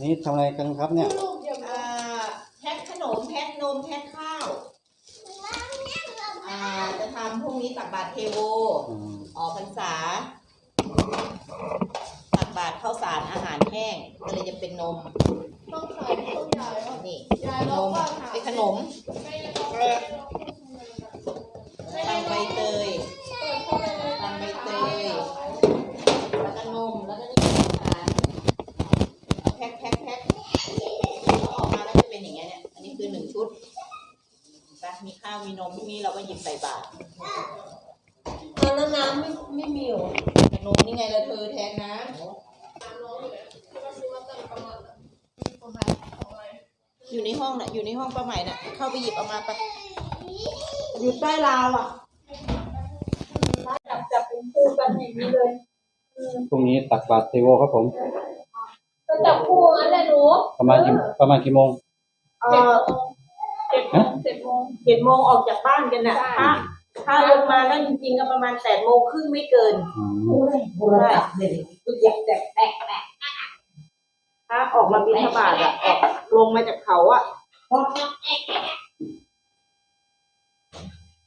นี่ทำอะไรกันครับเนี่ยอ่าแพ็คขนมแพ็คนมแพ็คข้าวอ่าจะทำพรุ่งนี้ตักบาตรเทโว อืมออกพรรษาตักบาตรข้าวสารอาหารแห้งก็เลยจะเป็นนม ต้องขายต้องยายว่านี่ยายนเรามก็ถามเป็นขนมไม่ได้เราไม่ได้เราพูดทำไมล่ะไม่ได้ทำใบเตย เปิดเข้าไปเลย ทำใบเตย แล้วก็นม แล้วก็นี่อาหารแพ็คแพ็คแพ็คแล้วออกมาแล้วจะเป็นอย่างเงี้ยเนี่ย อันนี้คือหนึ่งชุดไปมีข้าว มีนมพรุ่งนี้เราก็หยิบ ใส่บาตรเอาแล้วน้ำไม่ไม่มีเหรอแต่นมนี่ไงละเธอแทนนะน้ำน้องอยู่ไหนที่ว่าซื้อมาตั้งประมาณนั้นของใครของอะไรอยู่ในห้องน่ะ อยู่ในห้องป้าใหม่น่ะ เข้าไปหยิบเอามาไปอยู่ใต้ราวอะจับจับเป็นคู่กันอย่างนี้เลยพรุ่งนี้ตักบาตรเทโวครับผมก็จับคู่งั้นแหละหนูประมาณกี่ประมาณกี่โมงเออเจ็ ดโมงเจ็ดโมงเจ็ดโมงออกจากบ้านกันน่ะใช่ถ้าถ้าลงมาแล้วจริงๆก็ประมาณแปดโมงครึ่งไม่เกินอืมโทรศัพท์เลยกูอยากแตกแตกแตกถ้าออกมาบินทบาทอะออกลงมาจากเขาอะ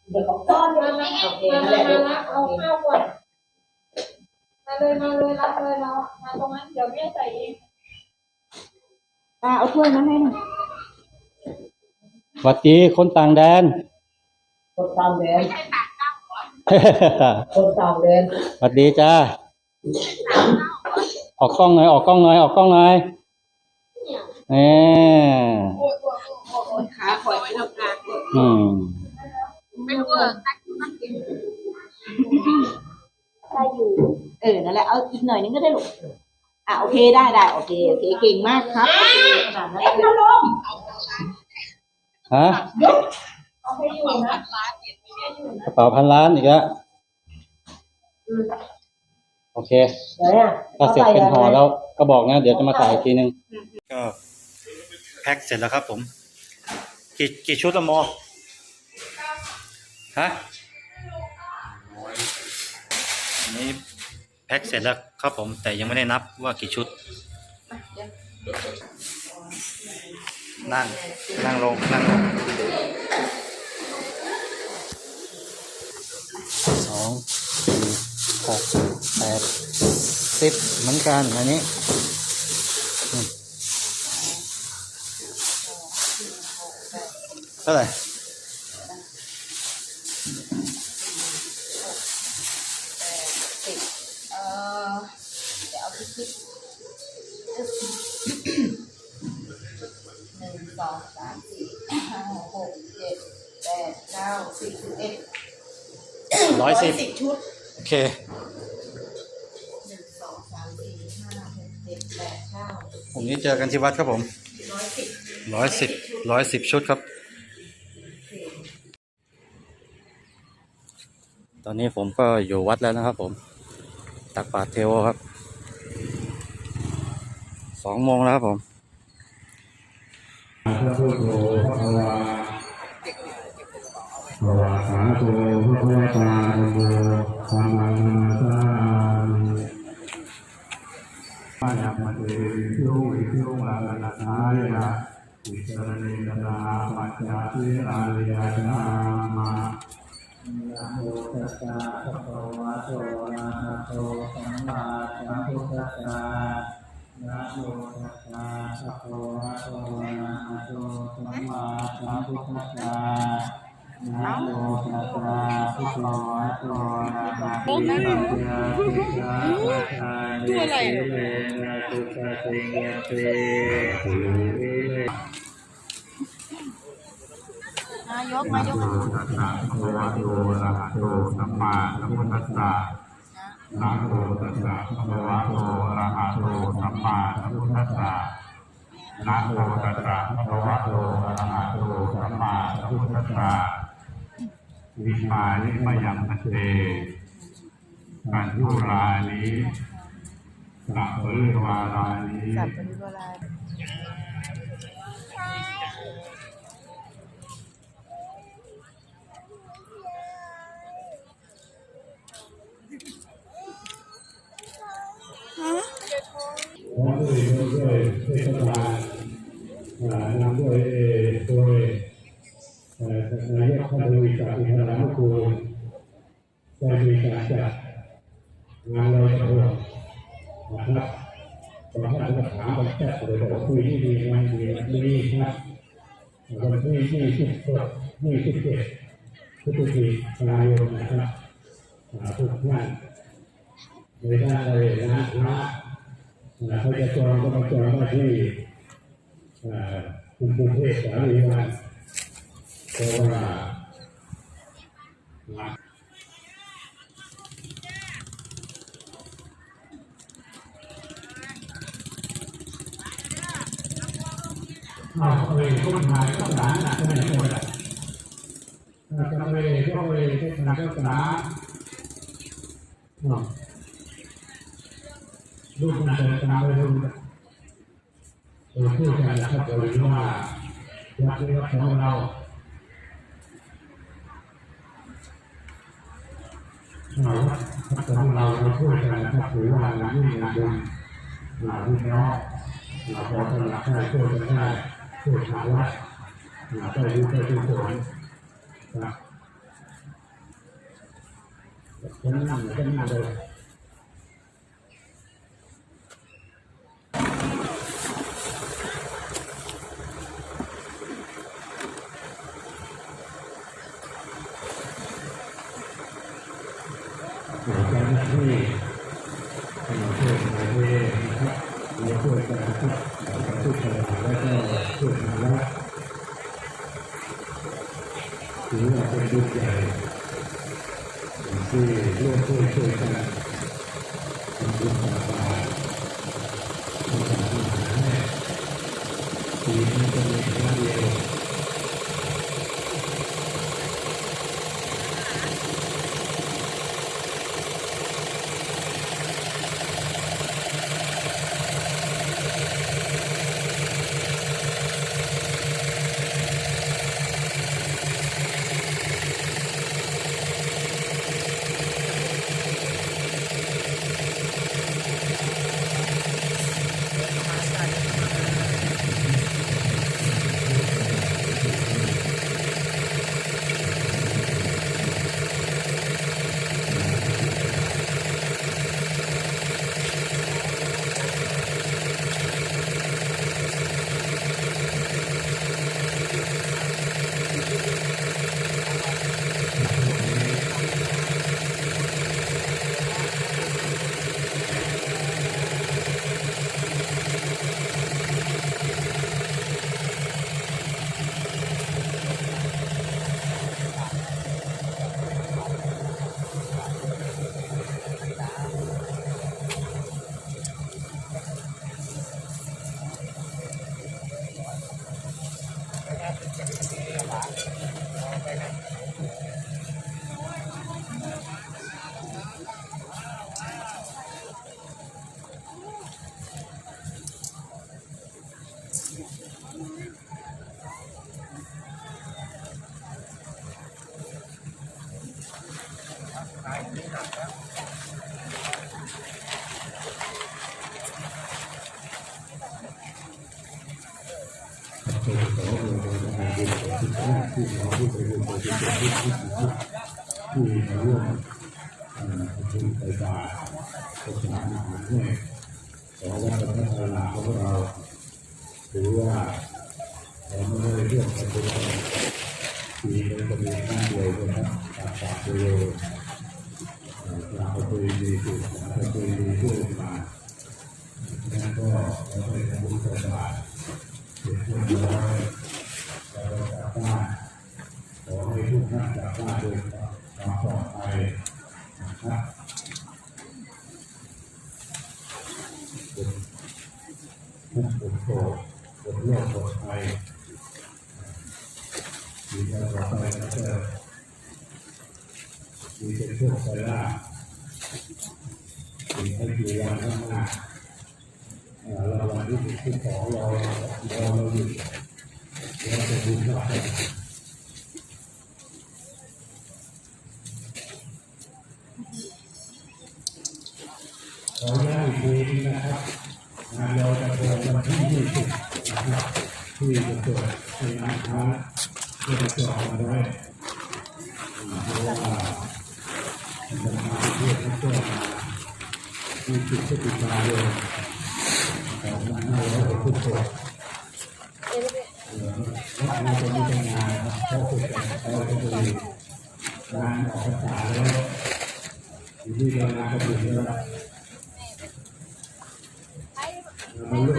เดี๋ยวของต้อนมามาโอเคมานั่นแหละมาลูกมาเอาข้าวก่อนมาเลยมาเลยรับเลยเรามาตรงนั้นเดี๋ยวแม่ใส่เองอ่าเอาถ้วยมาให้หน่อย สวัสดีคนต่างแดน คนต่างแดน คนต่างแดนสวัสดีจ้า ออกกล้องหน่อยออกกล้องหน่อยออกกล้องหน่อยเออขาคอยไม่ทำงานอืมไม่รู้อะได้อยู่ เออ นั่นแหละ เอาอีกหน่อยนึงก็ได้ลูกอะโอเค ได้ได้โอเค โอเค เก่งมากครับโอเคขนาดนั้นเลย ฮะเอาไปอยู่นะกระเป๋าพันล้านอีกแล้วโอเคไหนอะถ้าเสร็จเป็นห่อแล้วก็บอกนะ เดี๋ยวจะมาถ่ายอีกทีนึงก็แพ็คเสร็จแล้วครับผม กี่กี่ชุดละโมฮะอันนี้แพ็คเสร็จแล้วครับผม แต่ยังไม่ได้นับว่ากี่ชุด นั่ง นั่งลง นั่งลงสองสี่หกแปดสิบเหมือนกันอันนี้เท่าไหร่เออเดี๋ยวเอาที่คิด กเจ็ดแปดเก้าสิบสิบเอ็ดร้อยสิบ ชุดโอเค หนึ่งสองสามสี่ห้าหกเจ็ดแปดเก้าผมนี้เจอกันที่วัดครับผมร้อยสิบร้อยสิบร้อยสิบชุดครับ ตอนนี้ผมก็อยู่วัดแล้วนะครับผม ตักบาตรเทโวครับ สองโมงแล้วครับผม พระพุทโธ สสะภะคะวะโตอะหะโตสัมมาสัมพุทธัสสะนะโมตัสสะภะคะวะโตอะหะโตสัมมาสัมพุทธัสสะนะโมตัสสะภะคะวะโตอะระหะโตสัมมาสัมพุทธัสสะตัวอะไรอะตุสะเตยะเตตุเร นาย กนายกนะโมตัสสะภะคะวะโตอะระหะโตสัมมาสัมพุทธัสสะนะโมตัสสะภะคะวะโตอะระหะโตสัมมาสัมพุทธัสสะนะโมตัสสะภะคะวะโตอะระหะโตสัมมาสัมพุทธัสสะวิมานิมยังพันเตกันทุรานิสัพเพวารานิสับเป็นเวลาโมเดโย ด้วยเทศบาลอ่านำด้วยเอ่อโดยเอ่ อนายกท่านทอินทรานุกูลได้มีการจัดงานลอยกระทงนะครับขอให้ท่าถามกันแค่เลยบอกคุยที่ดีงานดีดีครับวันที่ยี่สิบหกยี่สิบเจ็ดพฤศจิกายนนะครับอ่าทุกท่านในด้านเลยนะนะเขาจะจองก็มาจองได้ที่คุณกรุงเทพสาลีวันเพราะว่า อ้าวเอ้ยคนหายก็สารนะไม่หมดอะถ้าจะเอ้ยก็เอ้ยก็สารก็สารอ้าวลูกมันเดินตามไปดูเออพูดกันนะครับเรารู้ว่าวัดนี้วัดของเราเราวัดของเราเราพูดกันนะครับถือว่าเราไม่มีบุญเราพี่น้องเราพอสลับได้ช่วยกันได้ ช่วยชาววัดเราไปดูไปดูสวนครับคนนั่งก็นั่งเลยเจ้าหน้าที่เราช่วยกันเองนะครับเราช่วยกันนะครับเราช่วยกันแล้วก็ช่วยกันแล้วถือว่าเป็นบุญใหญ่ ที่ร่วมช่วยช่วยกันทำบุญตักบาตรทำบุญอาหารแห้ปีนี้จะมีครั้งเดียว ที่เรา ผู้ไปร่วมประชุมที่ที่มาร่วมประชุมไฟฟ้าโฆษณาอาหารด้วยขอว่าพระพัฒนาของเราถือว่าเราไม่ได้เรื่องประชุมที่เป็นประเด็นที่เดียวนะครับตามตามตัวเราประเพณีสุดประเพณีช่วยมาแล้วก็เราไปทำบุญใส่บาตร เด็กผู้น้อยเราจากบ้านขอให้ทุกท่านจากบ้านโดยความปลอดภัยนะครับ ทุกคนโปรดโลกปลอดภัยมีการปลอดภัยแล้วก็มีเป็นโชคไปล่ามีให้อยู่วันข้างหน้าเราวันที่ที่สองเราเราเราอยู่เราจะดูว่าขออนุญาตอีกทีนึงนะครับ เราจะเปิดวันที่ยี่สิบนะครับที่จะเปิดในงานค้าที่จะจองมาด้วยเพราะว่าจะมาเพื่อที่จะมีจุดที่ติดตาเลยของมันเราเราทุกคนและเราจะมีงานครับเพราะฝึกการเราจะมีงานออกภาษาแล้วอยู่ที่งานก็ถึงแล้ว Hello.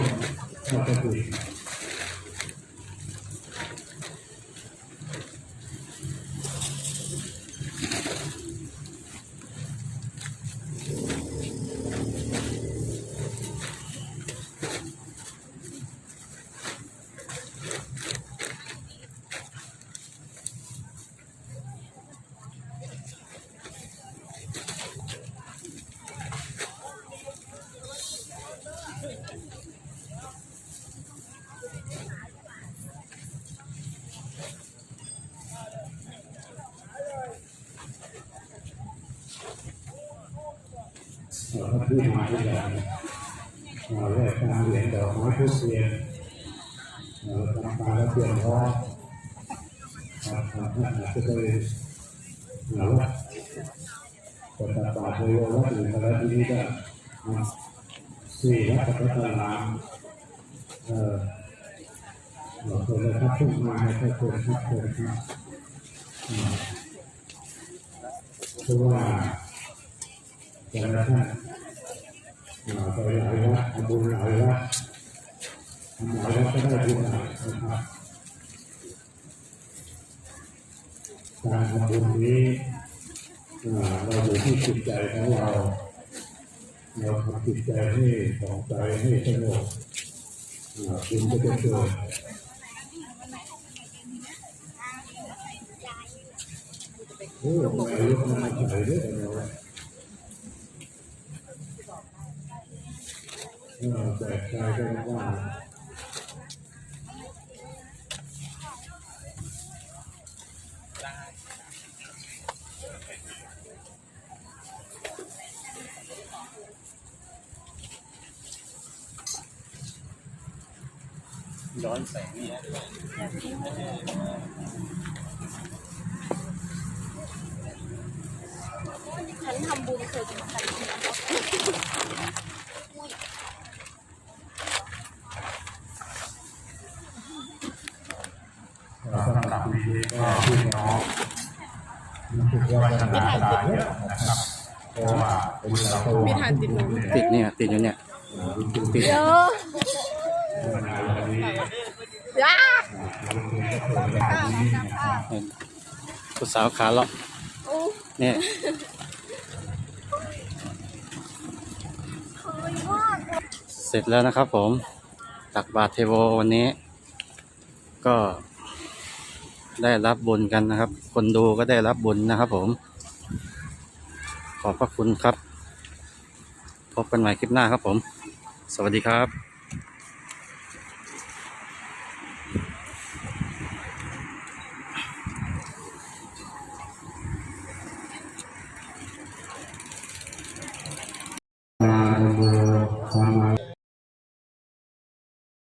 เราพูดมาทุกอย่างเราแรกการเรียนดอกไม้ทุเรียนเราทำการแล้วเปลี่ยนร้องเราทำให้อาจจะได้เราว่าแต่ตาตาโดยว่าอื่นแล้วทีนี้ก็สี่และปัตตานามเออเราคยได้ทับทุกมาให้ทุกคนทุกคนนะเพราะว่า แต่างละท่านเราไปหลายวัดทำบุญหลายวัดทำหลายวัดก็ได้บุญหลายนะครับการทำบุญนี้เราอยู่ที่จิตใจของเราเราทำจิตใจให้ของใจให้สงบบุญก็จะเกิดโอ้ไม่ยกมาใส่ด้วยเราเออแปลกใจกันว่าย้อนแสงเนี่ยฉันทำบุญเคยเป็นใคร เราสำหรับปีนี้ก็พี่น้องรู้สึกว่าจะหนาตาเยอะนะครับ เพราะว่าเป็นเราก็ไม่ทันติดติดเนี่ยติดอยู่เนี่ยติดเยอะวันนี้จ้าผู้สาวขาเลาะเนี่ยเสร็จแล้วนะครับผมตักบาตรเทโววันนี้ ก็ได้รับบุญกันนะครับ คนดูก็ได้รับบุญนะครับผม ขอบพระคุณครับ พบกันใหม่คลิปหน้าครับผม สวัสดีครับ